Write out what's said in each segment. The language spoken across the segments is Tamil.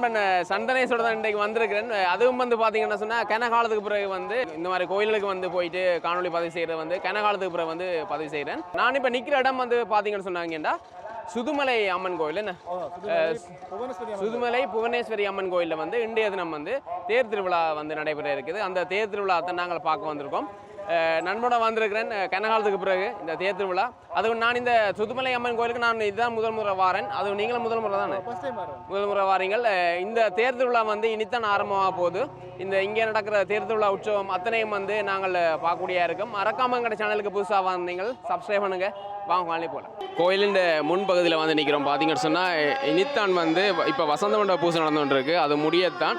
நண்பன் சந்தனேஸ்வரர் தான் இன்றைக்கு வந்திருக்கிறேன். அதுவும் வந்து பார்த்தீங்கன்னா சொன்னால் கன காலத்துக்கு பிறகு வந்து இந்த மாதிரி கோயிலுக்கு வந்து போயிட்டு காணொளி பதிவு செய்கிறது வந்து கன காலத்துக்கு பிறகு வந்து பதிவு செய்கிறேன் நான் இப்போ நிற்கிற இடம் வந்து பார்த்தீங்கன்னு சொன்னாங்கடா சுதுமலை அம்மன் கோயில். என்ன? சுதுமலை புவனேஸ்வரி அம்மன் கோயிலில் வந்து இன்றைய தினம் வந்து தேர் திருவிழா வந்து நடைபெற இருக்குது. அந்த தேர் திருவிழா தான் நாங்கள் பார்க்க வந்திருக்கோம். நண்பனோட வந்திருக்கிறேன். கனகாலத்துக்கு பிறகு இந்த தேர் திருவிழா. அதுவும் நான் இந்த சுதுமலை அம்மன் கோயிலுக்கு நான் இதுதான் முதல் முறை வாரேன். அதுவும் நீங்களும் முதல் முறை தானே? முதல் முறை வாரீங்கள். இந்த தேர் திருவிழா வந்து இனித்தான் ஆரம்பமாக போகுது. இந்த இங்கே நடக்கிற தேர் திருவிழா உற்சவம் அத்தனையும் வந்து நாங்கள் பார்க்கக்கூடிய இருக்கோம். மறக்காம எங்கட சேனலுக்கு புதுசாக வந்தீங்கள் சப்ஸ்கிரைப் பண்ணுங்க. வாங்க வாங்கி போகலாம் கோயிலின் முன்பகுதியில் வந்து நிற்கிறோம் பார்த்தீங்கன்னு சொன்னால் இனித்தான் வந்து இப்போ வசந்த மண்டப பூசை நடந்துகிட்டு இருக்கு. அது முடியத்தான்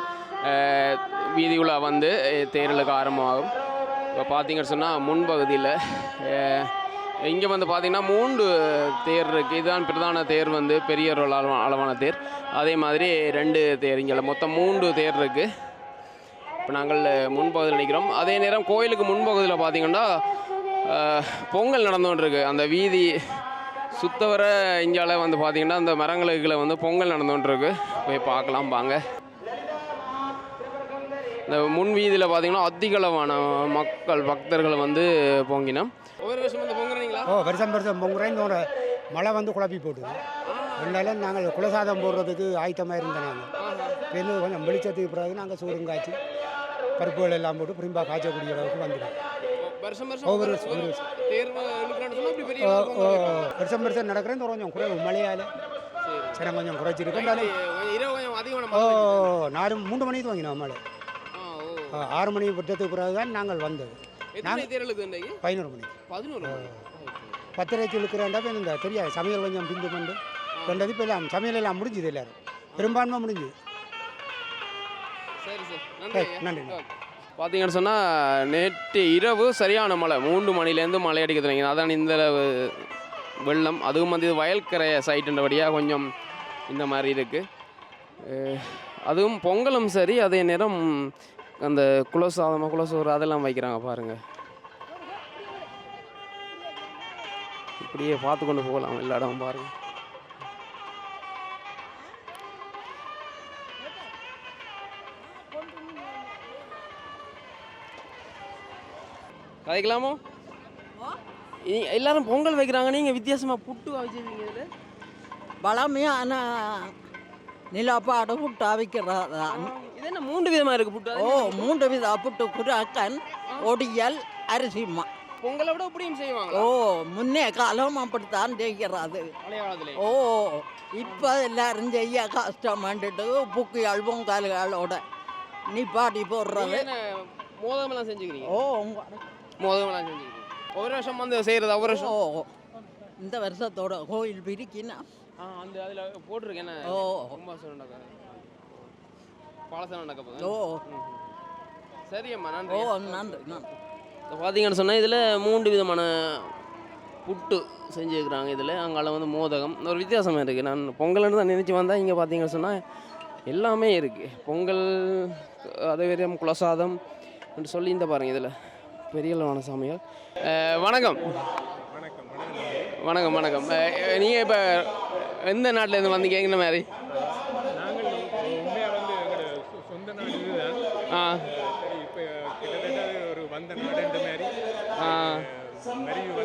வீதி உலா வந்து அஹ், தேர்களுக்கு ஆரம்பமாகும். இப்போ பார்த்தீங்கன்னு சொன்னால் முன்பகுதியில் இங்கே வந்து பார்த்திங்கன்னா மூன்று தேர் இருக்குது இதுதான் பிரதான தேர் வந்து பெரிய ஒரு அளவா அளவான தேர். அதே மாதிரி ரெண்டு தேர் இங்கே மொத்தம் மூன்று தேர் இருக்குது இப்போ நாங்கள் முன்பகுதியில் நிற்கிறோம் அதே நேரம் கோயிலுக்கு முன்பகுதியில் பார்த்திங்கன்னா பொங்கல் நடந்துகிட்டு அந்த வீதி சுத்தவர இங்கால வந்து பார்த்திங்கன்னா அந்த மரங்களுக்குள்ள வந்து பொங்கல் நடந்துகிட்டு இருக்கு. போய் பார்க்கலாம் வாங்க. இந்த முன் வீதியில் பார்த்தீங்கன்னா அதிகளவான மக்கள் பக்தர்கள் வந்து பொங்கினோம். ஒவ்வொரு வருஷம் வந்து பொங்குறீங்களா? ஓ வருஷம் வருஷம் பொங்குறேன். இந்த மழை வந்து குழப்பி போட்டுது. அதனால நாங்கள் குலசாதம் போடுறதுக்கு ஆயத்தமாக இருந்தோம் நாங்கள் பிறகு கொஞ்சம் வெளிச்சத்துக்கு பிறகு நாங்கள் சூடும் காய்ச்சி பருப்புகள் எல்லாம் போட்டு பிரிம்பா காய்ச்சக்கூடிய அளவுக்கு வந்துடும் ஒவ்வொரு வருஷம், வருஷம். இந்த கொஞ்சம் குறைவு மழையால். சரி. கொஞ்சம் குறைச்சிருக்கு. இருந்தாலும் கொஞ்சம் இரவு கொஞ்சம் அதிகமான ஓ. நாலு மூன்று மணிக்கு வாங்கினோம் மழை. ஆறு மணி விட்டதுக்கு பிறகு தான் நாங்கள் வந்தது. எத்தனை தேர் இழுக்குது இன்றைக்கு? பதினோரு பதினோரு மணி. இழுக்கிறேன்டா இப்போ இந்த தெரியாது. சமையல் கொஞ்சம் பிந்து கொண்டு. ரெண்டது இப்போ எல்லாம் சமையல் எல்லாம் முடிஞ்சுது எல்லாரும். பெரும்பான்மை முடிஞ்சுது. சரி சரி. நன்றி. பார்த்தீங்கன்னு சொன்னால் நேற்று இரவு சரியான மழை. மூன்று மணிலேருந்து மழை அடிக்க தொடங்கி அதான் இந்த வெள்ளம். அதுவும் வந்து இது வயல்கரை சைட்டுன்றபடியாக கொஞ்சம் இந்த மாதிரி இருக்குது அதுவும் பொங்கலும் சரி அதே நேரம் அந்த குலசாதமாக குலசோறு அதெல்லாம் வைக்கிறாங்க பாருங்கள் இப்படியே பார்த்து கொண்டு போகலாம் எல்லா இடமும் பாருங்கள் கதைக்கலாமோ? எல்லாரும் பொங்கல் வைக்கிறாங்க. நீங்கள் வித்தியாசமாக புட்டு வச்சுருக்கீங்க இதில். ஆனால் நிலப்பாடு புட்டு இது என்ன மூன்று விதமாக இருக்குது புட்டு? ஓ மூன்று வித புட்டு. குராக்கன் ஒடியல் அரிசிமா. பொங்கலை விட இப்படியும் செய்வாங்க ஓ முன்னே காலம் அப்படித்தான் செய்கிறது. ஓ இப்போ எல்லாரும் செய்ய கஷ்டமாண்டுட்டு புக்கியால் பொங்கல்களோட நிப்பாட்டி போடுறது. என்ன மோதகமெல்லாம் செஞ்சுக்கிறீங்க? ஓ மோதகமெல்லாம் செஞ்சுக்கிறீங்க. ஒரு வருஷம் வந்து செய்கிறது ஒவ்வொரு வருஷம். இந்த வருஷத்தோட கோயில் பிரிக்கினா அந்த அதில் போட்டிருக்கேன் ஓ கும்பாசனம் நடக்க பாலசனம் நடக்க போகுது ஓ. சரி அம்மா ஓ நன்றி நன்றி. நன்றி இப்போ பார்த்தீங்கன்னு சொன்னால் இதில் மூன்று விதமான புட்டு செஞ்சுருக்கிறாங்க இதில். அங்கால வந்து மோதகம். ஒரு வித்தியாசமாக இருக்குது நான் பொங்கல்னு தான் நினச்சி வந்தால் இங்கே பார்த்தீங்கன்னு சொன்னால் எல்லாமே இருக்குது பொங்கல் அதே மாதிரி குலசாதம் என்று சொல்லி இந்த பாருங்கள் இதில். பெரிய அளவான சமையல் அஹ், வணக்கம். வணக்கம் வணக்கம். நீங்கள் இப்போ எந்த நாட்டிலேருந்து வந்தீங்க எந்த மாதிரி? சொந்த நாடு இதுதான் ஆ. இப்போ கிட்டத்தட்ட ஒரு வந்த நாடுன்ற மாதிரி ஆ மருவி இப்போ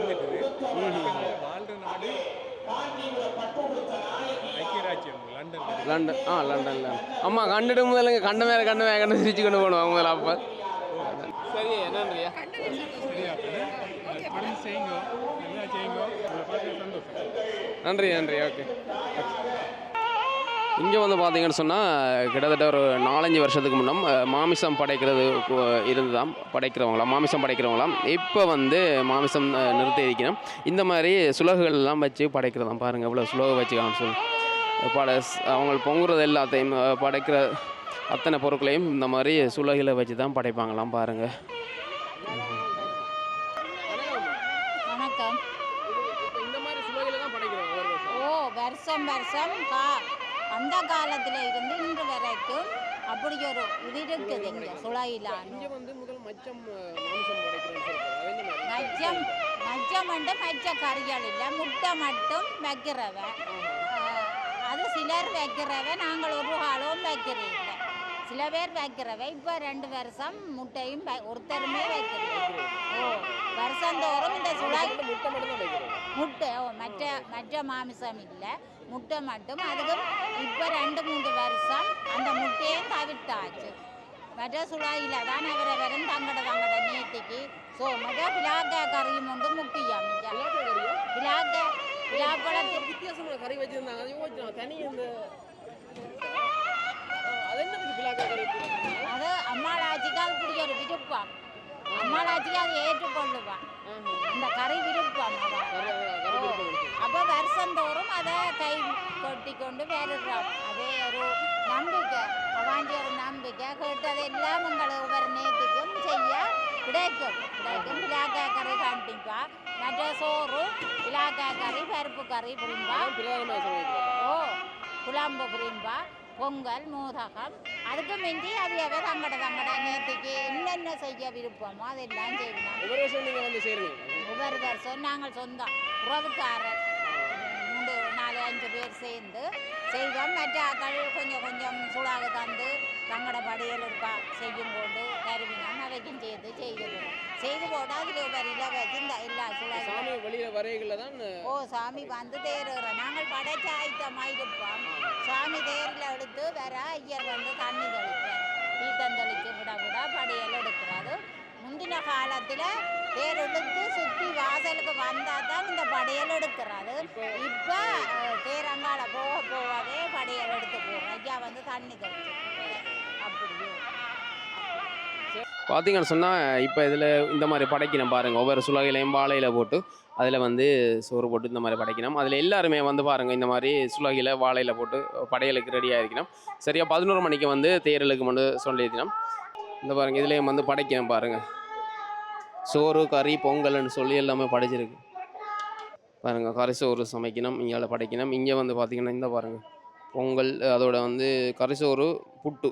வாழ்ற நாடு லண்டன் லண்டன். ஆ லண்டன்ல அம்மா கண்டுட்டு முதல்ல கண்ட மேல கண்ட மேல கண்டு சிரிச்சு கொண்டு போடுவாங்க முதல்ல அப்போ. சரி சந்தோஷம் நன்றி நன்றி ஓகே. இங்கே வந்து பார்த்தீங்கன்னு சொன்னால் கிட்டத்தட்ட ஒரு நாலஞ்சு வருஷத்துக்கு முன்னம் மாமிசம் படைக்கிறது கு- இருந்துதான் படைக்கிறவங்களாம் மாமிசம் படைக்கிறவங்களாம். இப்போ வந்து மாமிசம் நிறுத்தி இருக்கணும் இந்த மாதிரி சுலகுகள் எல்லாம் வச்சு படைக்கிறதாம். பாருங்கள் இவ்வளோ சுலகு வச்சுக்கான்னு சொல்லி பட அவங்க பொங்குறது எல்லாத்தையும் படைக்கிற அத்தனை பொருட்களையும் இந்த மாதிரி சுலகில் வச்சு தான் படைப்பாங்களாம் பாருங்கள் வணக்கம். தான் வருஷம். ஓ வருஷம் வருஷம். கா அந்த காலத்தில் இருந்து இன்று வரைக்கும் அப்படி ஒரு இது இருக்குது இங்கே முதல் மச்சம் மச்சம் வந்து மச்ச கறிகள் இல்லை முட்டை மட்டும் வைக்கிறவ. அது சிலர் வைக்கிறவ நாங்கள் ஒரு வைக்கிறது இல்லை. சில பேர் வைக்கிறவ இப்போ ரெண்டு வருஷம் முட்டையும் ஒருத்தருமே வைக்கிறது ஓ வருஷந்தோறும் இந்த சுழாய் வைக்கிறோம். முட்டை ஓ மற்ற மற்ற மாமிசம் இல்லை. முட்டை மட்டும். அதுக்கும் இப்போ ரெண்டு மூன்று வருஷம் அந்த முட்டையும் தவிர்த்தாச்சு. மற்ற சுழாயில் தான் அவரை வரும் தங்கட தங்கட நீட்டிக்கு ஸோ மற்ற பிளாக்க கறியும் உண்டு முக்கியம். பிளாக்க பிளாப்பழத்து வித்தியாசமான கறி வச்சிருந்தாங்க. அது யோசிச்சு தனி இந்த அது அம்மாளாச்சிக்கு அது பிடிச்ச ஒரு விருப்பம். அம்மாளாச்சிக்கு அது ஏற்றுக்கொள்ளுவான். அந்த கறி விருப்பம். அப்போ வருஷந்தோறும் அதை கை கொட்டி கொண்டு வருகிறோம் அதே ஒரு நம்பிக்கை அவாண்டி ஒரு நம்பிக்கை கேட்டதெல்லாம் உங்களுக்கு ஒவ்வொரு நேற்றுக்கும் செய்ய கிடைக்கும் கிடைக்கும் பிளாக்காய் கறி கண்டிப்பா மற்ற சோறு பிளாக்காய் கறி பருப்பு கறி புரிம்பா ஓ குழம்பு புரிம்பா பொங்கல் மோதகம் அதுக்கு மிஞ்சி அவையவே தங்கட தங்கட நேற்றுக்கு என்னென்ன செய்ய விருப்பமோ அதெல்லாம் செய்யணும் ஒவ்வொரு வருஷம் நாங்கள் சொந்தம் உறவுக்காரர் பேர் சேர்ந்து செய்வோம் மற்ற ஆக்கள் கொஞ்சம் கொஞ்சம் சூடாக தந்து தங்கட படியல் இருக்கா செய்யும் கொண்டு கருவினம் அவைக்கும் சேர்த்து செய்து போடும் செய்து போட்டு அதில் வரியில் வச்சு இந்த எல்லா சூடாக வெளியில வரைகளில் தான் ஓ சாமி வந்து தேறுகிறோம் நாங்கள் படைச்ச ஆயத்தமாக இருப்போம் சாமி தேரில் எடுத்து வர ஐயர் வந்து தண்ணி தெளிப்பேன் தீர்த்தம் தெளித்து விட விட படியல் எடுக்கிறது முந்தின காலத்தில் தேர் இழுத்து சுற்றி வாசலுக்கு வந்தால் தான் இந்த படையல் எடுக்கிறது இப்போ தேரங்கால போக போகவே படையல் எடுத்து போகிறோம் ஐயா வந்து தண்ணி தெளிச்சு அப்படியோ. பார்த்தீங்கன்னு சொன்னால் இப்போ இதில் இந்த மாதிரி படைக்கணும் பாருங்கள் ஒவ்வொரு சுலகையிலையும் வாழையில போட்டு அதில் வந்து சோறு போட்டு இந்த மாதிரி படைக்கணும் அதில் எல்லாருமே வந்து பாருங்கள் இந்த மாதிரி சுலகையில் வாழையில போட்டு படையலுக்கு ரெடியாக இருக்கணும் சரியாக பதினோரு மணிக்கு வந்து தேரலுக்கு வந்து சொல்லியிருக்கணும் இந்த பாருங்கள் இதுலேயும் வந்து படைக்கணும் பாருங்கள் சோறு கறி பொங்கல்னு சொல்லி எல்லாமே படைச்சிருக்கு. பாருங்கள் கறி சோறு சமைக்கணும் இங்கே படைக்கணும். இங்கே வந்து பார்த்தீங்கன்னா இந்த பாருங்கள் பொங்கல் அதோட வந்து கறிசோறு புட்டு.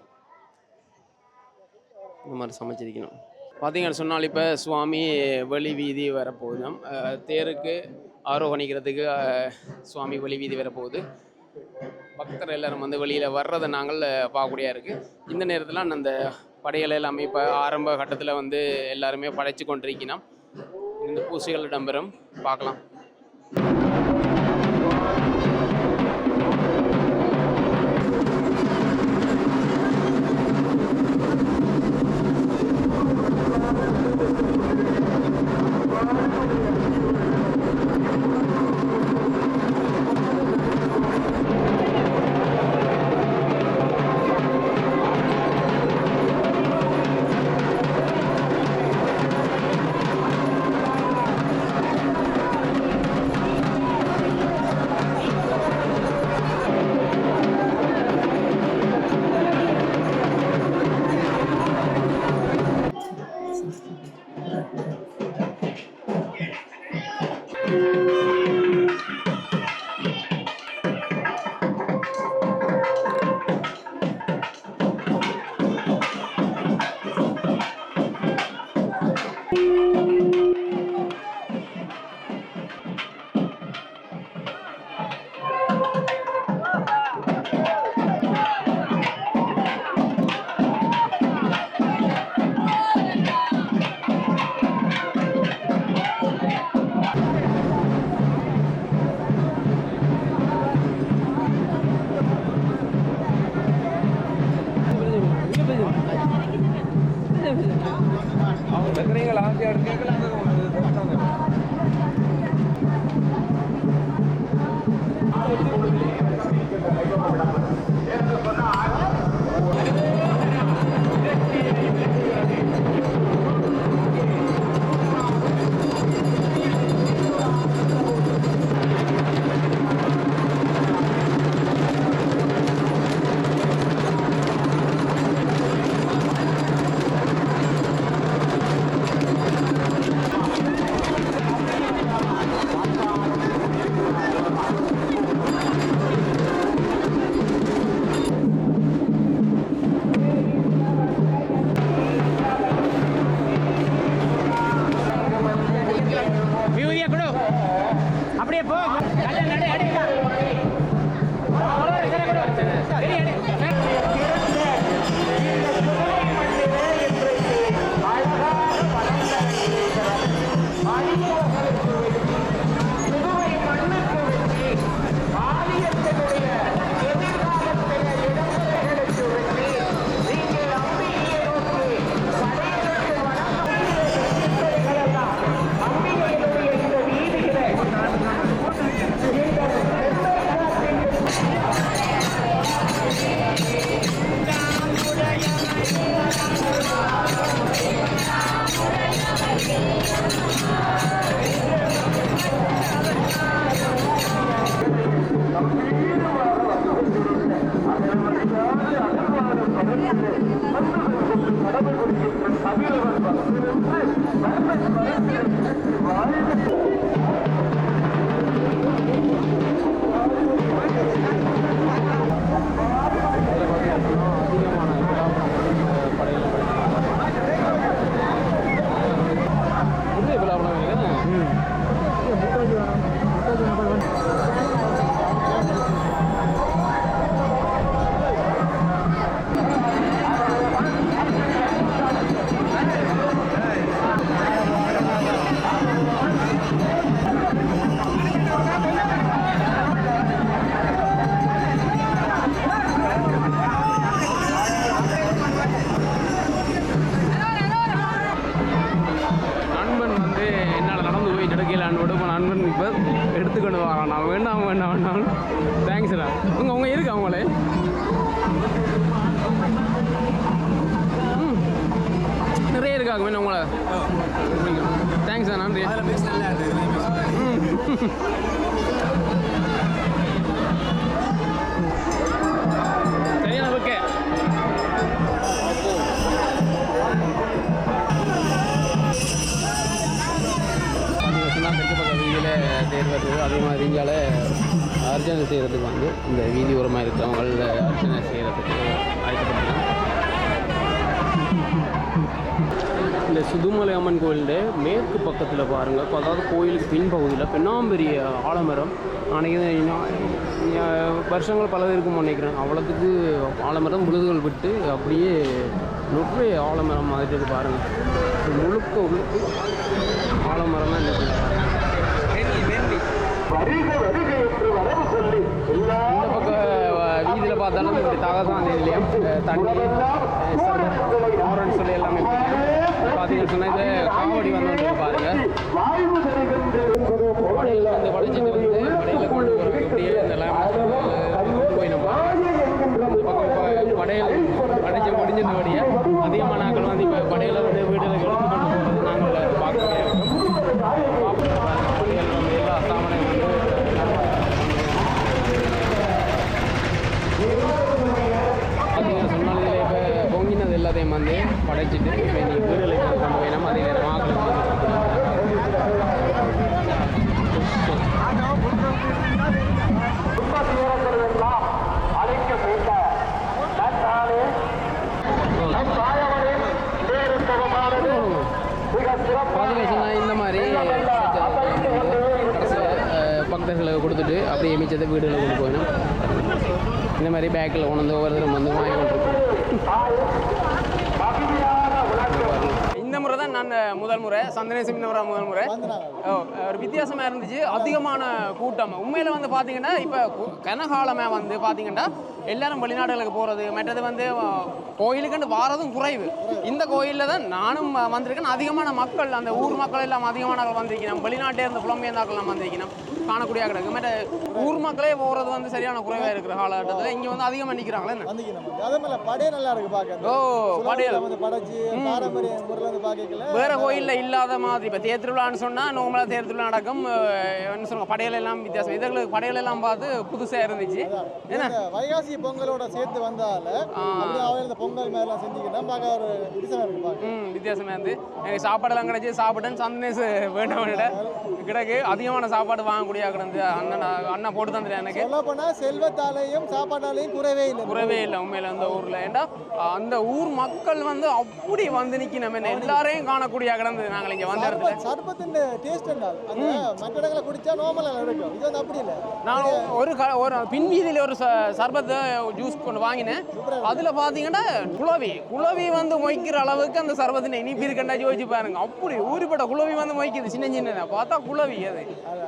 இந்த மாதிரி சமைச்சிருக்கணும். பார்த்தீங்கன்னு சொன்னால் இப்போ சுவாமி வெளி வீதி வரப்போகுதாம் தேருக்கு ஆரோகணிக்கிறதுக்கு சுவாமி வெளி வீதி வரப்போகுது. பக்தர் எல்லாரும் வந்து வெளியில் வர்றதை நாங்கள் பார்க்கக்கூடியா இருக்குது இந்த நேரத்தில் அந்த படைகள் எல்லாமே இப்போ ஆரம்ப கட்டத்தில் வந்து எல்லாருமே படைச்சு கொண்டிருக்கணும் இந்த பூசிகள் இடம்பெறும். பார்க்கலாம். அப்படியே போ. சரியான ஓகே. அதே மாதிரி இந்தியாவில் அர்ச்சனை செய்கிறதுக்கு வந்து இந்த வீதி உரமாக இருக்கிறவங்கள அர்ச்சனை செய்கிறதுக்கு ஆயத்தப்படுத்தலாம். இந்த சுதுமலை அம்மன் கோயிலுடைய மேற்கு பக்கத்தில் பாருங்கள் அதாவது கோயிலுக்கு பின்பகுதியில் பெண்ணாம்பெரிய ஆலமரம். அன்றைக்கி வருஷங்கள் பல இருக்கும் நினைக்கிறேன். அவ்வளோத்துக்கு ஆலமரம் விழுதுகள் விட்டு அப்படியே நொற்றை ஆலமரம் மாதிரி பாருங்கள் முழுக்க உள்ளுக்கு ஆலமரம் தான் இந்த பக்கம் வீதியில் பார்த்தாலும் இப்படி தகதான் இதுலேயும் தண்ணி ஆரன் சொல்லி எல்லாமே. பார்த்தீங்கன்னு சொன்னால் இது காவடி வந்து பாருங்க வடையில் வந்து வடைச்சிட்டு வந்து வடையில் கொண்டு போகிறோம் இப்படியே இந்த லேம்பஸ் கொண்டு போய் நம்ம இந்த பக்கம் இப்போ வடையில் வடைச்சி முடிஞ்சிருந்தபடியே அதிகமான நாட்கள் வந்து இப்போ வடையில் வந்து வீடுகளுக்கு எடுத்து கொண்டு போகிறது நாங்கள் பார்க்கவே இருக்கோம் வடையில் வந்து எல்லா சாமானையும் வந்து பார்த்தீங்கன்னா சொன்னாலே இப்போ பொங்கினது எல்லாத்தையும் வந்து படைச்சிட்டு இப்போ நீ வீடுகளுக்கு கொண்டு போய் நம்ம அதே நேரம் ஆக்களுக்கு பார்த்தீங்கன்னா சொன்னா இந்த மாதிரி கடைசியில் பக்தர்களுக்கு கொடுத்துட்டு அப்படியே மிச்சத்தை வீடுகளை கொண்டு போயிடும் இந்த மாதிரி பேக்கில் கொண்டு வந்து ஒவ்வொரு தரம் வந்து வாங்கி இந்த முறை தான் நான் முதல் முறை. சந்தனேசம் இந்த முறை முதல் முறை. ஓ, ஒரு வித்தியாசமாக இருந்துச்சு. அதிகமான கூட்டம். உண்மையில் வந்து பார்த்தீங்கன்னா இப்போ கனகாலமாக வந்து பார்த்தீங்கன்னா எல்லாரும் வெளிநாடுகளுக்கு போகிறது மற்றது வந்து கோயிலுக்குன்னு வாரதும் குறைவு. இந்த கோயிலில் தான் நானும் வந்திருக்கேன். அதிகமான மக்கள் அந்த ஊர் மக்கள் எல்லாம் அதிகமான வந்திருக்கணும். வெளிநாட்டே இருந்து புலம்பெயர்ந்தாக்கள் எல்லாம் வந்திருக்கணும். காணக்கூடிய கிடக்கு. ஊர் மக்களே போகிறது வந்து சரியான குறைவாக இருக்கிற காலகட்டத்தில். இங்கே வந்து அதிகமாக நிற்கிறாங்களே என்ன? வந்துக்கணும் அதே மாதிரி படையே நல்லா இருக்கு பார்க்க. ஓ படையல் வந்து படைச்சு பாரம்பரிய முறையில் வந்து பார்க்கல வேற கோயில்ல இல்லாத மாதிரி. இப்போ தேர் திருவிழான்னு சொன்னா நார்மலாக தேர் திருவிழா நடக்கும். என்ன சொல்லுவாங்க படையல் எல்லாம் வித்தியாசம். இதற்கு படையல் எல்லாம் பார்த்து புதுசா இருந்துச்சு. என்ன? வைகாசி பொங்கலோட சேர்த்து வந்தால இந்த பொங்கல் மாதிரிலாம் செஞ்சுக்கிட்டா பார்க்க ஒரு வித்தியாசமா இருக்கு பார்க்க. ம் வித்தியாசமாக இருந்து. எனக்கு சாப்பாடெல்லாம் கிடைச்சி சாப்பிட்டேன் சந்தனேஸ் வேண்டாம் கிடக்கு. அதிகமான சாப்பாடு வாங்கக்கூடிய கிடந்து அண்ணன் அண்ணன் போட்டு தந்துட்டேன் எனக்கு. சொல்ல போனா செல்வத்தாலையும் சாப்பாட்டாலையும் குறைவே இல்லை. குறைவே இல்லை உண்மையில அந்த ஊர்ல. ஏண்டா அந்த ஊர் மக்கள் வந்து அப்படி வந்து நிக்கணும். என்ன எல்லாரையும் காணக்கூடிய கிடந்தது. நாங்கள் இங்க வந்த இடத்துல. சர்பத் சர்பத்தின் டேஸ்ட் அந்த இடங்களை குடிச்சா நார்மலாக இருக்கும் இது வந்து அப்படி இல்லை. நான் ஒரு க ஒரு பின்வீதியில் ஒரு சர்பத்தை ஜூஸ் கொண்டு வாங்கினேன். அதில் பார்த்தீங்கன்னா குளவி குளவி வந்து மொய்க்கிற அளவுக்கு அந்த சர்பத்தின் இனிப்பு இருக்கண்டா யோசிச்சு பாருங்க. அப்படி ஊறிப்பட்ட குளவி வந்து மொய்க்குது. சின்ன சின்ன பார்த்தா குளவி அது.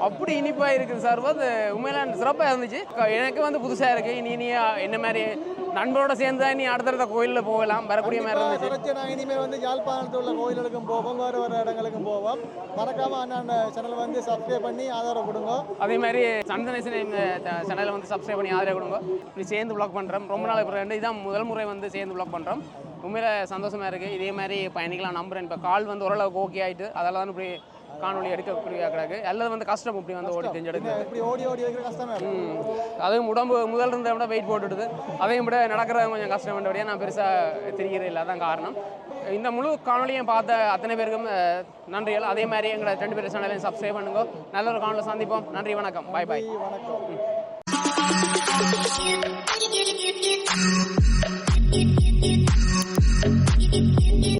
அப்படி இனிப்பாக இருக்குது சர்பத் உண்மையில சிறப்பாக இருந்துச்சு. எனக்கு வந்து புதுசாக இருக்குது இனி நீ என்ன மாதிரி நண்பரோட சேர்ந்து தான் நீ அடுத்தடுத்த கோயிலில் போகலாம். வரக்கூடிய மாதிரி இருந்துச்சு. நான் இனிமேல் வந்து யாழ்ப்பாணத்தில் உள்ள கோயில்களுக்கும் போவோம். வேறு வேறு இடங்களுக்கும் போவோம். மறக்காம அண்ணன் சேனல் வந்து சப்ஸ்கிரைப் பண்ணி ஆதரவு கொடுங்க. அதே மாதிரி சந்தனேசன் சேனலை வந்து சப்ஸ்கிரைப் பண்ணி ஆதரவு கொடுங்க. இப்படி சேர்ந்து ப்ளாக் பண்ணுறோம் ரொம்ப நாள் அப்புறம் இதான் முதல் முறை வந்து சேர்ந்து ப்ளாக் பண்ணுறோம் உண்மையில சந்தோஷமாக இருக்குது இதே மாதிரி பயணிக்கலாம் நம்புறேன். இப்போ கால் வந்து ஓரளவுக்கு ஓகே ஆயிட்டு அதெல்லாம் தான் இப்படி காணொலி எடுக்கக்கூடிய கிடக்கு. எல்லாம் வந்து கஷ்டம் இப்படி வந்து ஓடி எடுக்க இப்படி ஓடி ஓடி வைக்கிற கஷ்டமே. அதுவும் உடம்பு முதல்ல இருந்த விட வெயிட் போட்டுடுது. அதையும் விட நடக்கிறது கொஞ்சம் கஷ்டம். வேண்டிய நான் பெருசாக தெரிகிறது இல்லை. அதான் காரணம். இந்த முழு காணொலியும் பார்த்த அத்தனை பேருக்கும் நன்றிகள் அதே மாதிரி எங்களை ரெண்டு பேர் சேனலையும் சப்ஸ்கிரைப் பண்ணுங்க. நல்ல ஒரு காணொலி சந்திப்போம். நன்றி வணக்கம். பாய் பாய் வணக்கம்.